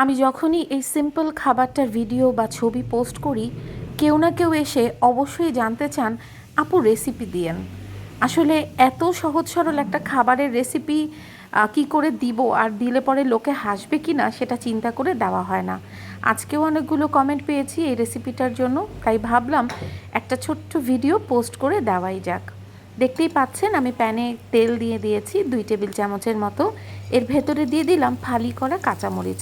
আমি যখনই এই সিম্পল খাবারটার ভিডিও বা ছবি পোস্ট করি, কেউ না কেউ এসে অবশ্যই জানতে চান, আপু রেসিপি দিয়েন। আসলে এত সহজ সরল একটা খাবারের রেসিপি কি করে দিব আর দিলে পরে লোকে হাসবে কি না সেটা চিন্তা করে দেওয়া হয় না। আজকেও অনেকগুলো কমেন্ট পেয়েছি এই রেসিপিটার জন্য, তাই ভাবলাম একটা ছোট্ট ভিডিও পোস্ট করে দেওয়াই যাক। দেখতেই পাচ্ছেন আমি প্যানে তেল দিয়ে দিয়েছি দুই টেবিল চামচের মতো। এর ভেতরে দিয়ে দিলাম ফালি করা কাঁচামরিচ।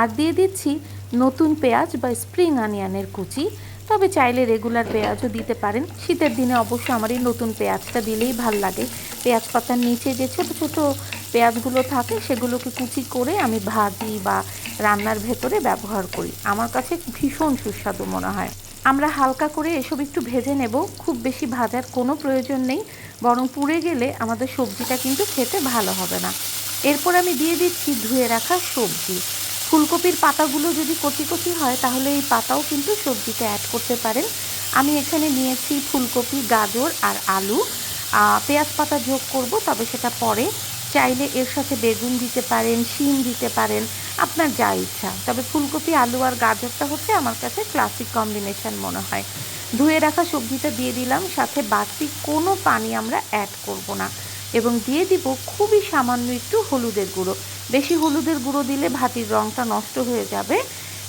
আর দিয়ে দিচ্ছি নতুন পেঁয়াজ বা স্প্রিং অনিয়নের কুচি। তবে চাইলে রেগুলার পেঁয়াজও দিতে পারেন। শীতের দিনে অবশ্য আমার এই নতুন পেঁয়াজটা দিলেই ভালো লাগে। পেঁয়াজ পাতার নিচে যে ছোট ছোট পেঁয়াজগুলো থাকে, সেগুলোকে কুচি করে আমি ভাজি বা রান্নার ভেতরে ব্যবহার করি। আমার কাছে ভীষণ সুস্বাদু মনে হয়। আমরা হালকা করে এসব একটু ভেজে নেব। খুব বেশি ভাজার কোনো প্রয়োজন নেই। বরং পুড়ে গেলে আমাদের সবজিটা কিন্তু খেতে ভালো হবে না। এরপর আমি দিয়ে দিচ্ছি ধুয়ে রাখা সবজি। ফুলকপির পাতাগুলো যদি কচি কচি হয়, তাহলে এই পাতাও কিন্তু সবজিতে অ্যাড করতে পারেন। আমি এখানে নিয়েছি ফুলকপি, গাজর আর আলু। পেঁয়াজ পাতা যোগ করব, তবে সেটা পরে। চাইলে এর সাথে বেগুন দিতে পারেন, শিম দিতে পারেন, আপনার যা ইচ্ছা। তবে ফুলকপি, আলু আর গাজরটা হচ্ছে আমার কাছে ক্লাসিক কম্বিনেশন মনে হয়। ধুয়ে রাখা সবজিটা দিয়ে দিলাম, সাথে বাড়তি কোনো পানি আমরা অ্যাড করব না। এবং দিয়ে দিব খুবই সামান্য একটু হলুদের গুঁড়ো। বেশি হলুদের গুঁড়ো দিলে ভাতির রঙটা নষ্ট হয়ে যাবে।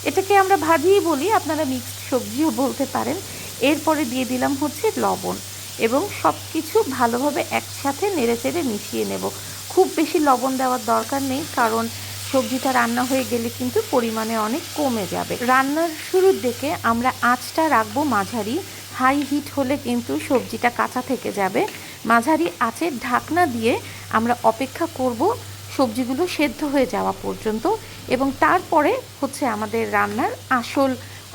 এটাকে আমরা ভাজিই বলি, আপনারা মিক্সড সবজিও বলতে পারেন। এরপরে দিয়ে দিলাম হচ্ছে লবণ এবং সব কিছু ভালোভাবে একসাথে নেড়ে চেড়ে মিশিয়ে নেব। খুব বেশি লবণ দেওয়ার দরকার নেই, কারণ সবজিটা রান্না হয়ে গেলে কিন্তু পরিমাণে অনেক কমে যাবে। রান্নার শুরুর দিকে আমরা আঁচটা রাখব মাঝারি। হাই হিট হলে কিন্তু সবজিটা কাঁচা থেকে যাবে। মাঝারি আঁচের ঢাকনা দিয়ে আমরা অপেক্ষা করব সবজিগুলো সেদ্ধ হয়ে যাওয়া পর্যন্ত এবং তারপরে হচ্ছে আমাদের রান্নার আসল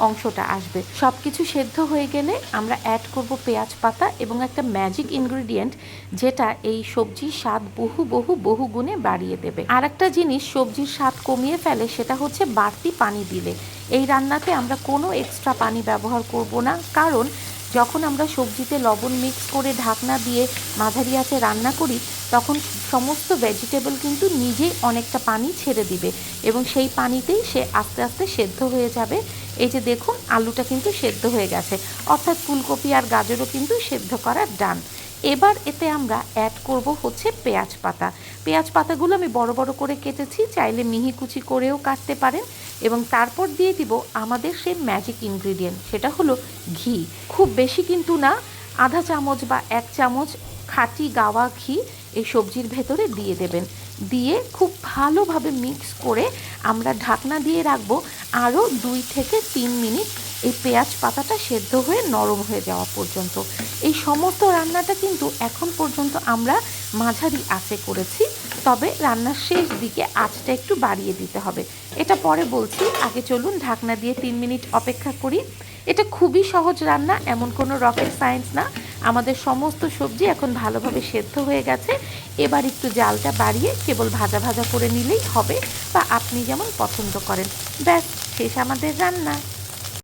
অংশটা আসবে। সব কিছু সেদ্ধ হয়ে গেলে আমরা অ্যাড করব পেঁয়াজ পাতা এবং একটা ম্যাজিক ইনগ্রিডিয়েন্ট যেটা এই সবজির স্বাদ বহু বহু বহু গুণে বাড়িয়ে দেবে। আর একটা জিনিস সবজির স্বাদ কমিয়ে ফেলে সেটা হচ্ছে বাড়তি পানি দিলে। এই রান্নাতে আমরা কোনো এক্সট্রা পানি ব্যবহার করব না, কারণ যখন আমরা সবজিতে লবণ মিক্স করে ঢাকনা দিয়ে মাঝারি আছে রান্না করি তখন সমস্ত ভেজিটেবল কিন্তু নিজেই অনেকটা পানি ছেড়ে দিবে এবং সেই পানিতেই সে আস্তে আস্তে সেদ্ধ হয়ে যাবে। এই যে দেখুন, আলুটা কিন্তু সেদ্ধ হয়ে গেছে। অর্থাৎ ফুলকপি আর গাজরও কিন্তু সেদ্ধ করার ডান। এবার এতে আমরা অ্যাড করব হচ্ছে পেঁয়াজ পাতা। পেঁয়াজ পাতাগুলো আমি বড় বড় করে কেটেছি, চাইলে মিহি কুচি করেও কাটতে পারেন এবং তারপর দিয়ে দিব আমাদের সেই ম্যাজিক ইনগ্রিডিয়েন্ট সেটা হলো ঘি। খুব বেশি কিন্তু না, আধা চামচ বা এক চামচ খাঁটি গাওয়া ঘি এই সবজির ভেতরে দিয়ে দেবেন। দিয়ে খুব ভালোভাবে মিক্স করে আমরা ঢাকনা দিয়ে রাখব আরও দুই থেকে তিন মিনিট। এই পেঁয়াজ পাতাটা সেদ্ধ হয়ে নরম হয়ে যাওয়া পর্যন্ত। এই সমস্ত রান্নাটা কিন্তু এখন পর্যন্ত আমরা মাঝারি আঁচে করেছি। তবে রান্নার শেষ দিকে আঁচটা একটু বাড়িয়ে দিতে হবে। এটা পরে বলছি। আগে চলুন ঢাকনা দিয়ে তিন মিনিট অপেক্ষা করি। এটা খুবই সহজ রান্না, এমন কোনো রকেট সায়েন্স না। আমাদের সমস্ত সবজি এখন ভালোভাবে সেদ্ধ হয়ে গেছে। এবার একটু জালটা বাড়িয়ে কেবল ভাজা ভাজা করে নিলেই হবে বা আপনি যেমন পছন্দ করেন। ব্যাস, শেষ আমাদের রান্না।